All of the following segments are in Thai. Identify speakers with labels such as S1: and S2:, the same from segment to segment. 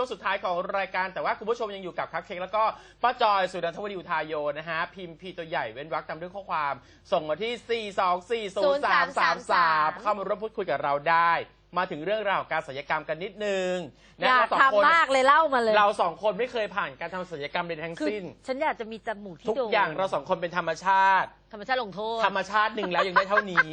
S1: ช่วงสุดท้ายของรายการแต่ว่าคุณผู้ชมยังอยู่กับคักเค้กแล้วก็ป้าจอยสุนันทวดีอุทายโยนะฮะ พิมพ์พีตัวใหญ่เว้นวรรคตามด้วยข้อความ ส่งมาที่ 4 2 4 0 3 3 3 เข้ามาร่วมพูดคุยกับเราได้ มาถึงเรื่องราวของการศัลยกรรมกันนิดนึง
S2: อ
S1: นะ
S2: ยาก
S1: เราสองคน
S2: ทำมากเลยเล่ามาเลย
S1: เราสองคนไม่เคยผ่านการทำศัลยกรรมใดทั้ง
S2: คือ
S1: สิ้น
S2: ฉันอยากจะมีจมูกที่
S1: ทุก
S2: โด่ง
S1: อย่างเราสองคนเป็นธรรมชาติ
S2: ธรรมชาติลงโทษ
S1: ธรรมชาติหนึ่งแล้วยังได้เท่านี้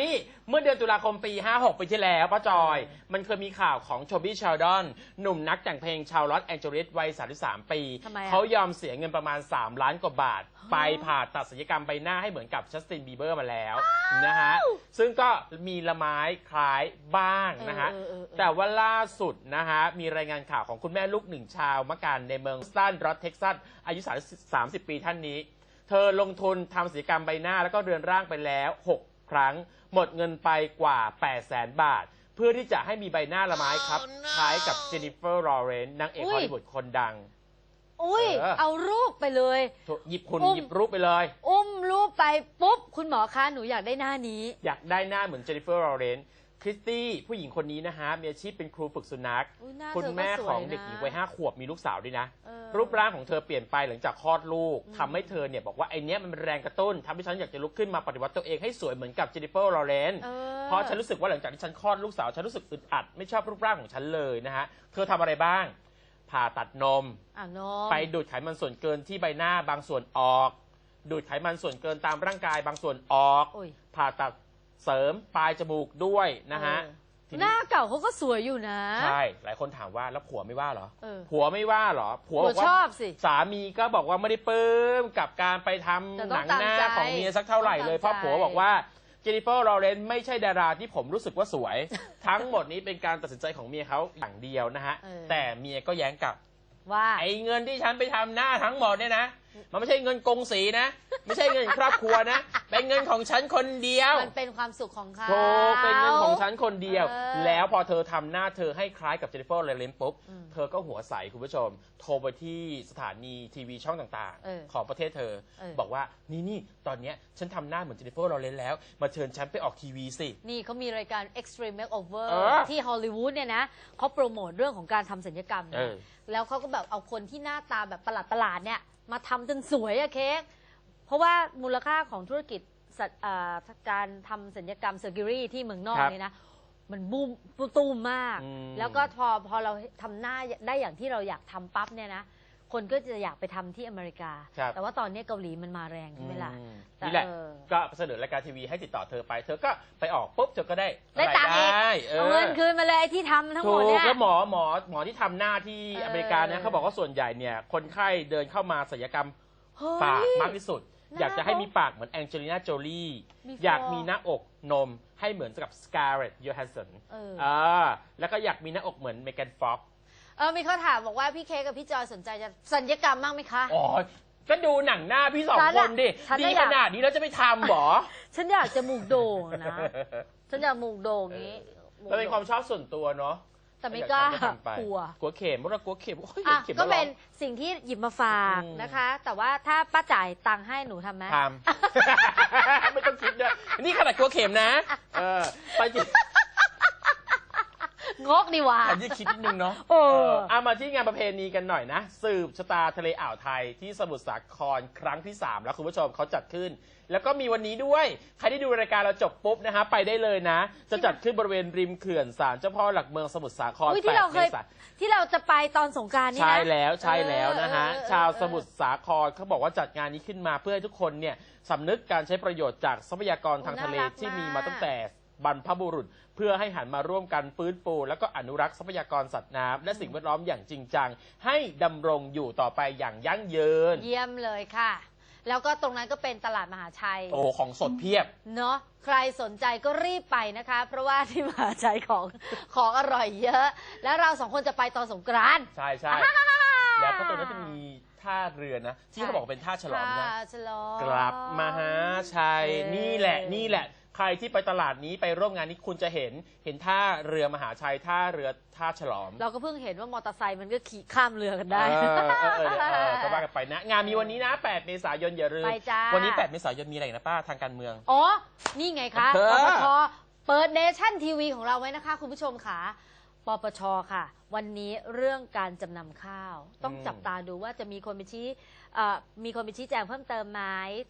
S1: นี่เมื่อเดือนตุลาคมปี 56 ปีที่แล้วป้าจอย มันเคยมีข่าวของโชบี้ชาลดอน หนุ่มนักแต่งเพลงชาวลอสแองเจลิสวัย 33 ปี
S2: ทำไมอะ
S1: เขายอมเสียเงินประมาณ 3 ล้านกว่าบาท ไปผ่าตัดศัลยกรรมใบหน้าให้เหมือนกับจัสตินบีเบอร์มาแล้วนะฮะ ซึ่งก็มีละไม้คล้ายบ้างนะฮะ
S2: เออเออเออ
S1: แต่ว่าล่าสุดนะฮะ มีรายงานข่าวของคุณแม่ลูกหนึ่งชาวมะกันในเมืองสตันรัฐเท็กซัส อายุ 30 ปีท่านนี้ เธอลงทุนทำศัลยกรรมใบหน้าแล้วก็เรือนร่างไปแล้ว 6 ครั้ง หมดเงินไปกว่า 8 0 0แสนบาท เพื่อที่จะให้มีใบหน้าละไม้ครับคล้ายกับเจนนิเฟอร์ลอเรนนางเอก
S2: อุ้
S1: ฮอยลลีวูดคนดัง
S2: อุ้ย
S1: เออ
S2: เอารูปไปเลย
S1: หยิบคุณ
S2: อุ้ม
S1: หยิบรูปไปเลย
S2: อุ้มรูปไปปุ๊บ คุณหมอคะหนูอยากได้หน้านี้
S1: อยากได้หน้าเหมือนเจนนิเฟอร์ลอเรน คริสตี้ผู้หญิงคนนี้นะฮะมีอาชีพเป็นครูฝึกสุนัข
S2: อุ๊ยหน้า
S1: คุณ
S2: เธอก็
S1: แม่
S2: สวย
S1: ของ
S2: นะ
S1: เด็กหญิงวัยห้าขวบมีลูกสาวด้วยนะ
S2: เออ
S1: รูปร่างของเธอเปลี่ยนไปหลังจากคลอดลูกทำให้เธอเนี่ยบอกว่าไอเนี้ยมันเป็นแรงกระตุ้นทำให้ฉันอยากจะลุกขึ้นมาปฏิวัติตัวเองให้สวยเหมือนกับเจนนิเฟอร์ลอเรน
S2: เออ
S1: เพราะฉันรู้สึกว่าหลังจากที่ฉันคลอดลูกสาวฉันรู้สึกอึดอัดไม่ชอบรูปร่างของฉันเลยนะฮะเธอทำอะไรบ้าง ผ่าตัดนม
S2: อะน้อง
S1: ไปดูดไขมันส่วนเกินที่ใบหน้าบางส่วนออก ดูดไขมันส่วนเกินตามร่างกายบางส่วนออก
S2: โอ้ย
S1: ผ่าตัด เสริมปลายจมูกด้วยนะฮะ
S2: เออ
S1: ที
S2: หน้าเก่าเขาก็สวยอยู่นะ
S1: ใช่ หลายคนถามว่าแล้วผัวไม่ว่าเหรอ
S2: เออ
S1: ผัวไม่ว่าเหรอ ผัว
S2: ผั
S1: บ
S2: ว
S1: อกว่า
S2: ชอบสิ
S1: สามีก็บอกว่าไม่ได้ปลื้มกับการไปทำ
S2: แต่
S1: ห
S2: ต้
S1: นั
S2: อง
S1: งหน้า
S2: ตามใจ
S1: ของเมียสักเท่าไหร่เลย เพ
S2: ต้อง
S1: ราะ
S2: ตามใจ
S1: ผัวบอกว่าเจนนิเฟอร์ลอเรนไม่ใช่ดาราที่ผมรู้สึกว่าสวย ทั้งหมดนี้เป็นการตัดสินใจของเมียเขาอย่างเดียวนะฮะ
S2: เออ
S1: แต่เมียก็แย้งกลับ
S2: ว่า
S1: ไอ้เงินที่ฉันไปทำหน้าทั้งหมดเนี่ยนะ มันไม่ใช่เงินกงสีนะ ไม่ใช่เงินครอบครัวนะ เป็นเงินของฉันคนเดียว
S2: มันเป็นความสุขของเขา
S1: โธ่เป็นเงินของฉันคนเดียว
S2: เออ
S1: แล้วพอเธอทำหน้าเธอให้คล้ายกับเจนนิเฟอร์เลนปุ๊บ
S2: อืม
S1: เธอก็หัวใสคุณผู้ชม โทรไปที่สถานีทีวีช่องต่าง
S2: เออ
S1: ๆของประเทศเธอ
S2: เออ
S1: บอกว่านี่นี่ตอนเนี้ยฉันทำหน้าเหมือนเจนนิเฟอร์ลอเรนแล้ว มาเชิญฉันไปออกทีวีสิ
S2: นี่เขามีรายการ Extreme Makeover
S1: เออ
S2: ที่ฮอลลีวูดเนี่ยนะเขาโปรโมทเรื่องของการทำศัลยกรรม
S1: เอ
S2: นะ
S1: อ
S2: แล้วเขาก็แบบเอาคนที่หน้าตาแบบประหลาดประหลาดๆเนี่ย มาทำจนสวยอะเค้ก เพราะว่ามูลค่าของธุรกิจสัตว์อ่าการทำศัลยกรรมเซอร์กิรี่ที่เมืองนอก
S1: ครับ
S2: เนี่ยนะ มันบูมตูมมาก
S1: อืม
S2: แล้วก็พอพอเราทำหน้าได้อย่างที่เราอยากทำปั๊บเนี่ยนะ คนก็จะอยากไปทำที่อเมริกา
S1: ครับ
S2: แต่ว่าตอนนี้เกาหลีมันมาแรงใช่ไหมล่ะ
S1: อืม
S2: แต่
S1: นี่แหละ
S2: เออ
S1: ก็เสนอรายการทีวีให้ติดต่อเธอไป เธอก็ไปออกปุ๊บเธอก็ได้
S2: ได้ตังค์อีก
S1: ได้เอ
S2: เอา
S1: อ
S2: เงินคืนมาเลยไอ้ที่ทำทั้งห
S1: ถู
S2: มดเนี่ย
S1: กแล้วหมอหมอหมอที่ทำหน้าที่
S2: เออ
S1: อเมริกาเนี่ยเขาบอกว่าส่วนใหญ่เนี่ย คนไข้เดินเข้ามาศัลยกรรม
S2: เฮ้ย
S1: ปากมากที่สุด
S2: หน้า
S1: อยากจะให้มีปากเหมือนแองเจลิน่าโจลี
S2: มี
S1: อยาก
S2: ฟอร์
S1: มีหน้าอกนมให้เหมือนกับสกาเลตยูฮันสัน
S2: เออ
S1: อ่าแล้วก็อยากมีหน้าอกเหมือนเมแกนฟ็อก
S2: เออมีเขาถามบอกว่าพี่เคกกับพี่จอยสนใจจะสัญญกรรมบ้างไหมคะ
S1: อ๋อก็ดูหนังหน้าพี่สอง
S2: ฉัน
S1: ค
S2: อะ
S1: นดิ
S2: ฉัน
S1: ดี
S2: น่ะอยาก
S1: ขนาดนี้แล้วจะไม่ทำเหรอ
S2: ฉันอยากจมูกโด่งนะ ฉันอยากจมูกโด่งนี้
S1: มันเป็นความชอบส่วนตัวเนาะ
S2: แต่ไม่กล้า
S1: อยทำทำไป
S2: กลัว
S1: กลัวเข็มเมื่อเรากลัวเข็มโอ้ย
S2: อะ
S1: เข็ม
S2: ก็
S1: แล้วหรอ
S2: เป็นสิ่งที่หยิบมาฝาก
S1: อืม
S2: นะคะ แต่ว่าถ้าป้าจ่ายตังค์ให้หนูทำไหม
S1: ทำ ไม่ต้องคิดด้วยนี่ขนาดกลัวเข็มนะ เออไปจิ
S2: งกดีว่า
S1: อันนี้คิดนิดนึงเนาะ
S2: เออ
S1: เอามาที่งานประเพณีกันหน่อยนะ สืบชะตาทะเลอ่าวไทยที่สมุทรสาครครั้งที่ 3 แล้วคุณผู้ชมเขาจัดขึ้น แล้วก็มีวันนี้ด้วย ใครที่ดูรายการเราจบปุ๊บนะฮะไปได้เลยนะ จะจัดขึ้นบริเวณริมเขื่อนศาลเจ้าพ่อหลักเมืองสมุทรสาคร
S2: อุ๊ยที่เรา
S1: 8
S2: เค
S1: เม
S2: ย
S1: ษายน
S2: ที่เราจะไปตอนสงกรารนี่นะ
S1: ใช่แล้วใช่แล้วนะฮะ
S2: เออเออเออ
S1: ชาวสมุทรสาครเขาบอกว่าจัดงานนี้ขึ้นมาเพื่อให้ทุกคนเนี่ยสำนึกการใช้ประโยชน์จากทรัพยากรทางทะเล
S2: น่ารัก
S1: ที่มี
S2: มาก
S1: มาตั้งแต่ บรรพบุรุษ เพื่อให้หันมาร่วมกันฟื้นฟู แล้วก็อนุรักษ์ทรัพยากรสัตว์น้ำและสิ่งแวดล้อมอย่างจริงจัง ให้ดำรงอยู่ต่อไปอย่างยั่งยืน
S2: เยี่ยมเลยค่ะ แล้วก็ตรงนั้นก็เป็นตลาดมหาชัย
S1: โอ้ของสดเพียบ
S2: เนาะใครสนใจก็รีบไปนะคะ เพราะว่าที่มหาชัยของของอร่อยเยอะ แล้วเราสองคนจะไปตอนสงกรานต์
S1: ใช่ใช่แล้วก็ตรงนั้นจะมีท่าเรือนะที่เขาบอกว่าเป็นท่าฉลอมนะ
S2: ค่ะฉลอง
S1: กลับมหาชัย
S2: เออ
S1: นี่แหละนี่แหละ ใครที่ไปตลาดนี้ไปร่วมงานนี้คุณจะเห็นเห็นท่าเรือมหาชัยท่าเรือท่าฉลอม
S2: เราก็เพิ่งเห็นว่ามอเตอร์ไซค์มันก็ขี่ข้ามเรือกันได้
S1: เออเออเออเออก็ว่ากันไปนะ งานมีวันนี้นะ 8 เมษายนอย่าลืม
S2: ไปจ้า
S1: วันนี้ 8 เมษายนมีอะไรอีกนะป้าทางการเมือง
S2: อ๋อ นี่ไงคะ
S1: เออ
S2: ปตทเปิดเนชั่นทีวีของเราไว้นะคะ คุณผู้ชมค่ะ ปปช ค่ะ วันนี้เรื่องการจำนำข้าว ต้อง
S1: อืม
S2: จับตาดูว่าจะมีคนไปชี้เอ่อมีคนไปชี้แจงเพิ่มเติมไหม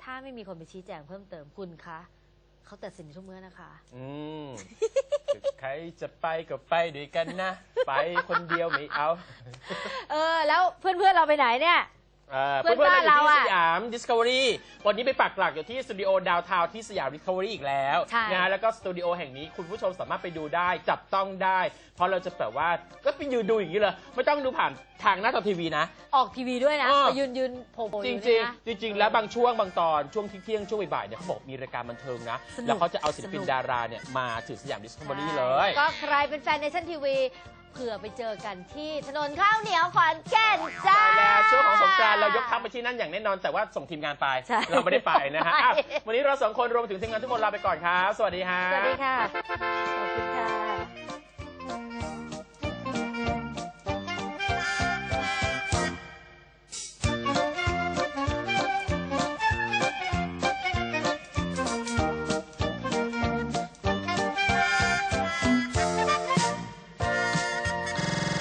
S2: ถ้าไม่มีคนไปชี้แจงเพิ่มเติมคุณคะ เขาตัดสินทุกเมื่อนะคะ
S1: อืมใครจะไปก็ไปด้วยกันนะ ไปคนเดียวไม่เอา
S2: เออ แล้วเพื่อนๆเราไปไหนเนี่ย
S1: เอ่อ
S2: เพื่
S1: เพื่
S2: อ
S1: อนนๆ
S2: บ้าน
S1: เราอยู่
S2: เรา
S1: ที่
S2: อะ
S1: สยาม Discovery วันนี้ไปปักหลักอยู่ที่สตูดิโอดาวทาวที่สยาม Discovery อีกแล้ว
S2: ใช่
S1: นะฮะแล้วก็สตูดิโอแห่งนี้คุณผู้ชมสามารถไปดูได้ จับต้องได้ เพราะเราจะแบบว่าก็ไปยืนดูอย่างนี้เลย ไม่ต้องดูผ่านทางหน้าจอทีวีนะ
S2: ออกทีวีด้วยนะ
S1: อ้อ
S2: ไปยืนยืนโผล่ๆ
S1: จ
S2: อ
S1: ริ
S2: ยู่
S1: ง
S2: เนี่ยนะ
S1: ๆจริงๆแล้วบางช่วงบางตอนช่วงเที่ยงๆช่วงบ่ายๆเนี่ยเขาบอกมีรายการบันเทิงนะ
S2: สนุก
S1: แล้วเขาจะเอาศิลปิน
S2: สนุก
S1: ดาราเนี่ยมาถึงสยาม Discovery เลย
S2: ก็ใครเป็นแฟนในชั้นทีวีเผื่อไปเจอกันที่ถนนข้าวเหนียวขอนแก่นจ้า
S1: ใช่แล้วช่วงของสงกรานต์เรายกทัพไปที่นั่นอย่างแน่นอน แต่ว่าส่งทีมงานไป
S2: ใช่
S1: เราไม่ได้ไปนะฮะ
S2: ไม่
S1: อะวันนี้เราสองคนรวมถึงทีมงานทุกคนลาไปก่อนครับ สวัสดีฮะ
S2: สวัสดีค่ะ ขอบคุณค่ะ